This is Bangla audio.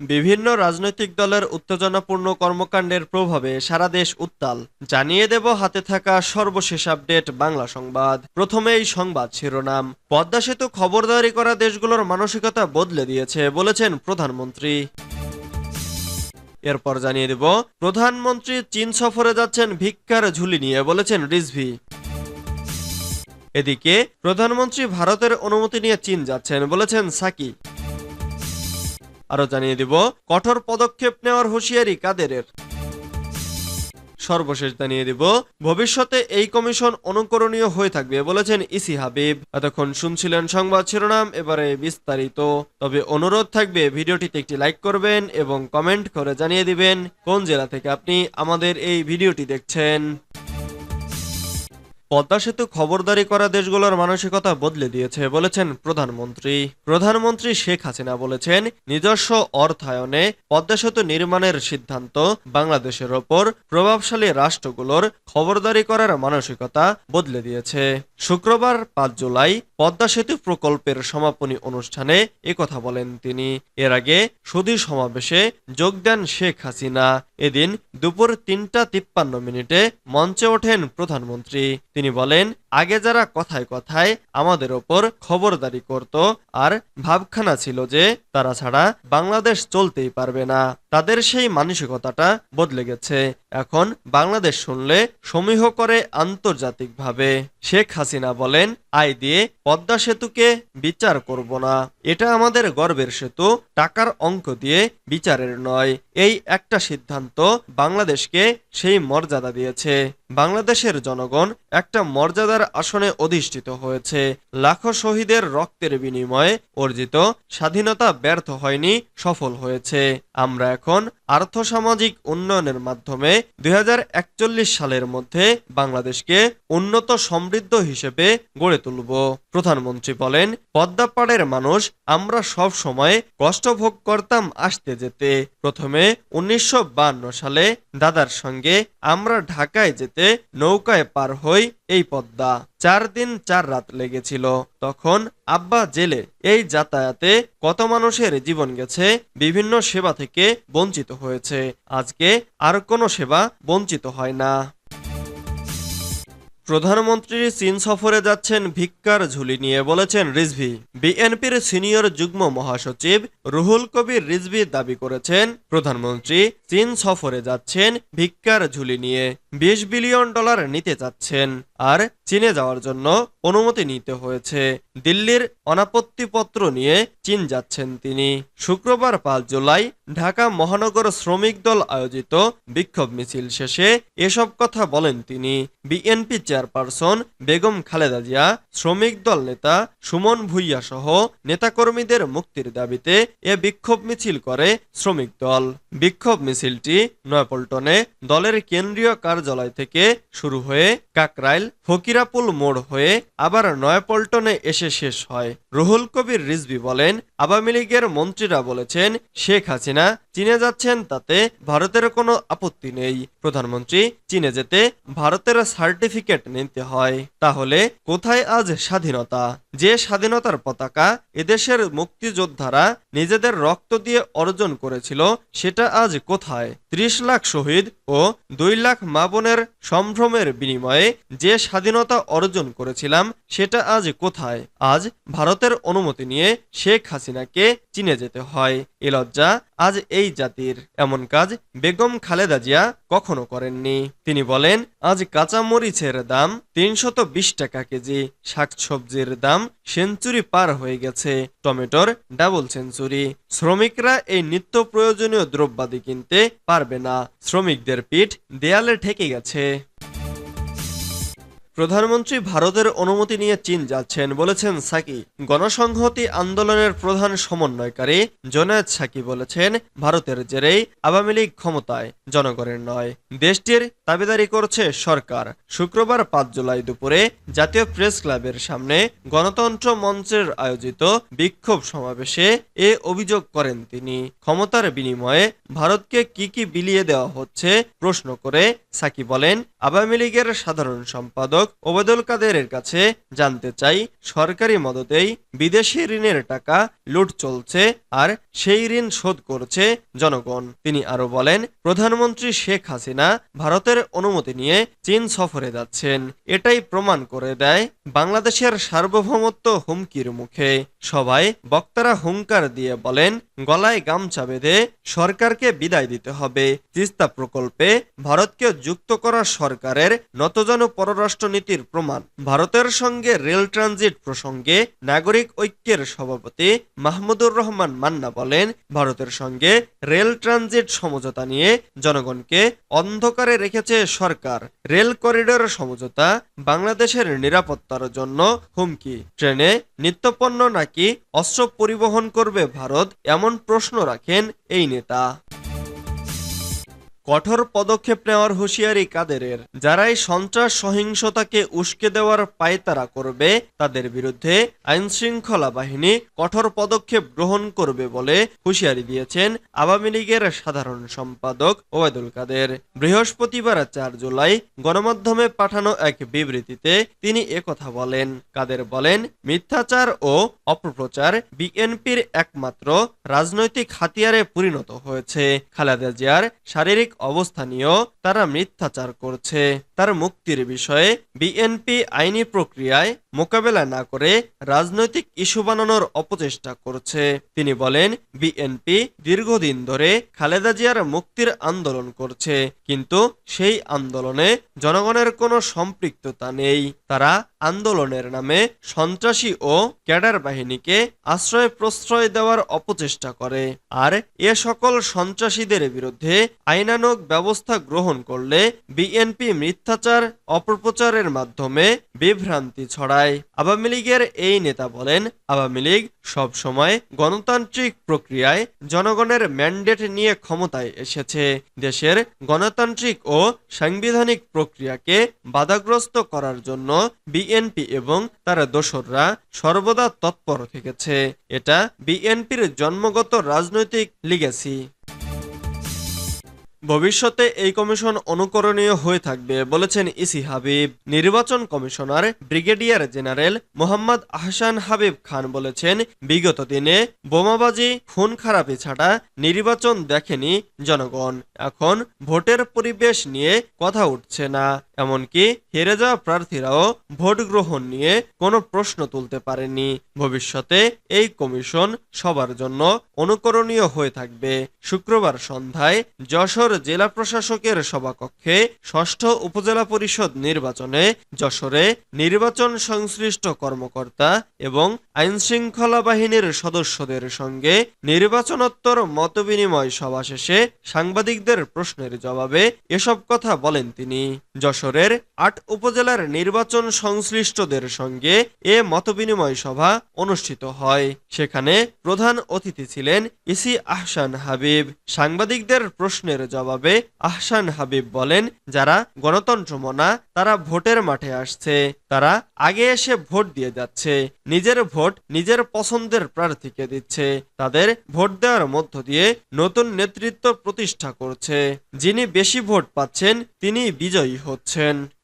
বিভিন্ন রাজনৈতিক দলের উত্তেজনাপূর্ণ কর্মকাণ্ডের প্রভাবে সারা দেশ উত্তাল। জানিয়ে দেব হাতে থাকা সর্বশেষ আপডেট বাংলা সংবাদ। প্রথমে এই সংবাদ শিরোনাম। পদ্মা সেতু খবরদারি করা দেশগুলোর মানসিকতা বদলে দিয়েছে বলেছেন প্রধানমন্ত্রী। এরপর জানিয়ে দেব, প্রধানমন্ত্রী চীন সফরে যাচ্ছেন ভিক্ষার ঝুলি নিয়ে বলেছেন রিজভি। এদিকে, প্রধানমন্ত্রী ভারতের অনুমতি নিয়ে চীন যাচ্ছেন বলেছেন সাকি। আরও জানিয়ে দিব, কঠোর পদক্ষেপ নেওয়ার হুঁশিয়ারি কাদেরের। সর্বশেষ জানিয়ে দিব, ভবিষ্যতে এই কমিশন অনুকরণীয় হয়ে থাকবে বলেছেন ইসি হাবিব। এতক্ষণ শুনছিলেন সংবাদ শিরোনাম, এবারে বিস্তারিত। তবে অনুরোধ থাকবে, ভিডিওটিতে একটি লাইক করবেন এবং কমেন্ট করে জানিয়ে দিবেন, কোন জেলা থেকে আপনি আমাদের এই ভিডিওটি দেখছেন। পদ্মা সেতু খবরদারি করা দেশগুলোর মানসিকতা বদলে দিয়েছে বলেছেন প্রধানমন্ত্রী। প্রধানমন্ত্রী শেখ হাসিনা বলেছেন, নিজস্ব অর্থায়নে পদ্মা সেতু নির্মাণের সিদ্ধান্ত বাংলাদেশের ওপর প্রভাবশালী রাষ্ট্রগুলোর খবরদারি করার মানসিকতা বদলে দিয়েছে। শুক্রবার পাঁচ জুলাই পদ্মা সেতু প্রকল্পের সমাপনী অনুষ্ঠানে একথা বলেন তিনি। এর আগে সুধী সমাবেশে যোগ দেন শেখ হাসিনা। এদিন দুপুর তিনটা তিপ্পান্ন মিনিটে মঞ্চে ওঠেন প্রধানমন্ত্রী। তিনি বলেন আগে যারা কথায় কথায় আমাদের ওপর খবরদারি করত, আর ভাবখানা ছিল যে তারা ছাড়া বাংলাদেশ চলতেই পারবে না। তাদের সেই মানসিকতাটা বদলে গেছে। এখন বাংলাদেশ শুনলে সমীহ করে আন্তর্জাতিকভাবে। শেখ হাসিনা বলেন, আয় দিয়ে পদ্মা সেতুকে বিচার করব না। এটা আমাদের গর্বের সেতু, টাকার অঙ্ক দিয়ে বিচারের নয়। এই একটা সিদ্ধান্ত বাংলাদেশকে সেই মর্যাদা দিয়েছে। বাংলাদেশের জনগণ একটা মর্যাদার আসনে অধিষ্ঠিত হয়েছে। লাখো শহীদের রক্তের বিনিময়ে অর্জিত স্বাধীনতা ব্যর্থ হয়নি, সফল হয়েছে। আমরা এখন আর্থসামাজিক উন্নয়নের মাধ্যমে দুই সালের মধ্যে বাংলাদেশকে উন্নত সমৃদ্ধ হিসেবে গড়ে তুলব। প্রধানমন্ত্রী বলেন, পদ্মাপাড়ের মানুষ, আমরা সব সময় কষ্ট ভোগ করতাম আসতে যেতে। প্রথমে উনিশশো সালে দাদার সঙ্গে আমরা ঢাকায় যেতে নৌকায় পার হই এই পদ্মা চার দিন চার রাত লেগেছিল। তখন আব্বা জেলে এই যাতায়াতে কত মানুষের জীবন গেছে বিভিন্ন সেবা থেকে বঞ্চিত হয়েছে। আজকে আর কোনো সেবা বঞ্চিত হয় না। প্রধানমন্ত্রী চীন সফরে যাচ্ছেন ভিক্ষার ঝুলি নিয়ে বলেছেন রিজভি। বিএনপির সিনিয়র যুগ্ম মহাসচিব রুহুল কবির রিজভি দাবি করেছেন, প্রধানমন্ত্রী চীন সফরে যাচ্ছেন ভিক্ষার ঝুলি নিয়ে। বিশ বিলিয়ন ডলার নিতে চাচ্ছেন, আর চীনে যাওয়ার জন্য অনুমতি নিতে হয়েছে। দিল্লির অনাপত্তিপত্র নিয়ে চীন যাচ্ছেন তিনি। শুক্রবার পাঁচ জুলাই ঢাকা মহানগর শ্রমিক দল আয়োজিত বিক্ষোভ মিছিল শেষে এসব কথা বলেন তিনি। বিএনপি চেয়ারপারসন বেগম খালেদা জিয়া, শ্রমিক দল নেতা সুমন ভুইয়া সহ নেতাকর্মীদের মুক্তির দাবিতে এ বিক্ষোভ মিছিল করে শ্রমিক দল। বিক্ষোভ মিছিলটি নয়াপল্টনে দলের কেন্দ্রীয় কার্যালয় থেকে শুরু হয়ে কাকরাইল, ফকিরাপুল মোড় হয়ে আবার নয়াপল্টনে এসে শেষ হয়। রুহুল কবির রিজভি বলেন, আওয়ামী লীগের মন্ত্রীরা বলেছেন, শেখ হাসিনা চীনে যাচ্ছেন তাতে ভারতের কোনো আপত্তি নেই। প্রধানমন্ত্রী, চীনে যেতে ভারতের সার্টিফিকেট নিতে হয়। তাহলে কোথায় আজ স্বাধীনতা? যে স্বাধীনতার পতাকা এদেশের মুক্তিযোদ্ধারা নিজেদের রক্ত দিয়ে অর্জন করেছিল, সেটা আজ কোথায়? ত্রিশ লাখ শহীদ ও দুই লাখ মা বোনের সম্ভ্রমের বিনিময়ে যে স্বাধীনতা অর্জন করেছিলাম, সেটা আজ কোথায়? আজ ভারতের অনুমতি নিয়ে শেখ হাসিনাকে চীনে যেতে হয়। এ লজ্জা আজ এই জাতির। এমন কাজ বেগম খালেদা জিয়া কখনো করেননি। তিনি বলেন, আজ কাঁচা মরিচের দাম তিনশত বিশ টাকা কেজি, শাকসবজির দাম সেঞ্চুরি পার হয়ে গেছে, টমেটোর ডাবল সেঞ্চুরি। শ্রমিকরা এই নিত্য প্রয়োজনীয় দ্রব্যাদি কিনতে পারবে না। শ্রমিকদের পিঠ দেয়ালে ঠেকে গেছে। প্রধানমন্ত্রী ভারতের অনুমতি নিয়ে চীন যাচ্ছেন বলেছেন সাকি। গণসংহতি আন্দোলনের প্রধান সমন্বয়কারী জোনায়েদ সাকি বলেছেন, ভারতের জেরেই আওয়ামী লীগ ক্ষমতায়, জনগণের নয়। দেশটির দাবিদারি করছে সরকার। শুক্রবার পাঁচ জুলাই দুপুরে জাতীয় প্রেস ক্লাবের সামনে গণতন্ত্র মঞ্চের আয়োজিত বিক্ষোভ সমাবেশে এ অভিযোগ করেন তিনি। ক্ষমতার বিনিময়ে ভারতকে কি কি বিলিয়ে দেওয়া হচ্ছে প্রশ্ন করে সাকি বলেন, আওয়ামী লীগের সাধারণ সম্পাদক ওবায়দুল কাদেরের কাছে জানতে চাই, সরকারি মদতেই বিদেশি ঋণের টাকা লুট চলছে আর সেই ঋণ শোধ করছে জনগণ। তিনি আরও বলেন, প্রধানমন্ত্রী শেখ হাসিনা ভারতের অনুমতি নিয়ে চীন সফরে যাচ্ছেন। এটাই প্রমাণ করে দেয় বাংলাদেশের সার্বভৌমত্ব হুমকির মুখে। সবাই বক্তারা হুঙ্কার দিয়ে বলেন, গলায় গামছা বেঁধে সরকারকে বিদায় দিতে হবে। তিস্তা প্রকল্পে ভারতকে যুক্ত করা সরকারের নতজন পররাষ্ট্রনীতির প্রমাণ। ভারতের সঙ্গে রেল ট্রানজিট প্রসঙ্গে নাগরিক ঐক্যের সভাপতি মাহমুদুর রহমান মান্না বলেন, ভারতের সঙ্গে রেল ট্রানজিট সমঝোতা নিয়ে জনগণকে অন্ধকারে রেখেছে সরকার। রেল করিডোর সমঝোতা বাংলাদেশের নিরাপত্তার জন্য হুমকি। ট্রেনে নিত্যপণ্য নাকি অস্ত্র পরিবহন করবে ভারত, এমন প্রশ্ন রাখেন এই নেতা। কঠোর পদক্ষেপ নেওয়ার হুঁশিয়ারি কাদেরের। যারাই সন্ত্রাস সহিংসতাকে উস্কে দেওয়ার পায়তারা করবে, তাদের বিরুদ্ধে আইন শৃঙ্খলা বাহিনী কঠোর পদক্ষেপ গ্রহণ করবে বলে হুঁশিয়ারি দিয়েছেন আওয়ামী লীগের সাধারণ সম্পাদক ওবায়দুল কাদের। বৃহস্পতিবার চার জুলাই গণমাধ্যমে পাঠানো এক বিবৃতিতে তিনি একথা বলেন। কাদের বলেন, মিথ্যাচার ও অপপ্রচার বিএনপির একমাত্র রাজনৈতিক হাতিয়ারে পরিণত হয়েছে। খালেদা জিয়ার শারীরিক অবস্থা নিয়েও তারা মিথ্যাচার করছে। তার মুক্তির বিষয়ে বিএনপি আইনি প্রক্রিয়ায় মোকাবেলা না করে রাজনৈতিক ইস্যু বানানোর অপচেষ্টা করছে। তিনি বলেন, বিএনপি দীর্ঘদিন ধরে খালেদা জিয়ার মুক্তির আন্দোলন করছে, কিন্তু সেই আন্দোলনে জনগণের কোনো সম্পৃক্ততা নেই। তারা আন্দোলনের নামে সন্ত্রাসী ও ক্যাডার বাহিনীকে আশ্রয় প্রশ্রয় দেওয়ার অপচেষ্টা করে। আর এ সকল সন্ত্রাসীদের বিরুদ্ধে আইনানুগ ব্যবস্থা গ্রহণ করলে বিএনপি মিথ্যাচার, অপপ্রচারের মাধ্যমে বিভ্রান্তি ছড়ায়। আওয়ামী লীগের এই নেতা বলেন, আওয়ামী লীগ সবসময় গণতান্ত্রিক প্রক্রিয়ায় জনগণের ম্যান্ডেট নিয়ে ক্ষমতায় এসেছে। দেশের গণতান্ত্রিক ও সাংবিধানিক প্রক্রিয়াকে বাধাগ্রস্ত করার জন্য বিএনপি এবং তার দোসররা সর্বদা তৎপর থেকেছে। এটা বিএনপির জন্মগত রাজনৈতিক লিগেসি ভবিষ্যতে এই কমিশন অনুকরণীয় হয়ে থাকবে, বলেছেন ইসি হাবিব। নির্বাচন commissioner brigadier general Mohammad Ahsan Habib Khan বলেছেন, বিগত দিনে বোমাবাজি খুন খারাপি ছাড়া নির্বাচন দেখেনি জনগণ। এখন ভোটের পরিবেশ নিয়ে কথা উঠছে না। এমনকি হেরে যাওয়া প্রার্থীরাও ভোট গ্রহণ নিয়ে কোনো প্রশ্ন তুলতে পারেনি। ভবিষ্যতে এই কমিশন সবার জন্য অনুকরণীয় হয়ে থাকবে। শুক্রবার সন্ধ্যায় যশোর জেলা প্রশাসকের সভাকক্ষে ষষ্ঠ উপজেলা পরিষদ নির্বাচনে যশোরে নির্বাচন সংশ্লিষ্ট কর্মকর্তা এবং আইন শৃঙ্খলা বাহিনীর সদস্যদের সঙ্গে নির্বাচনোত্তর মতবিনিময় সভা শেষে সাংবাদিকদের প্রশ্নের জবাবে এসব কথা বলেন তিনি। যশোরের আট উপজেলার নির্বাচন সংশ্লিষ্টদের সঙ্গে এ মতবিনিময় সভা অনুষ্ঠিত হয়। সেখানে প্রধান অতিথি ছিলেন ইসি আহসান হাবিব। সাংবাদিকদের প্রশ্নের জবাবে আহসান হাবিব বলেন, যারা গণতন্ত্র মনা, তারা ভোটের মাঠে আসছে। তারা আগে এসে ভোট দিয়ে যাচ্ছে, নিজের ভোট নিজের পছন্দের প্রার্থীকে দিচ্ছে, তাদের ভোট দেওয়ার মধ্য দিয়ে নতুন নেতৃত্ব প্রতিষ্ঠা করছে। যিনি বেশি ভোট পাচ্ছেন তিনি বিজয়ী হচ্ছেন।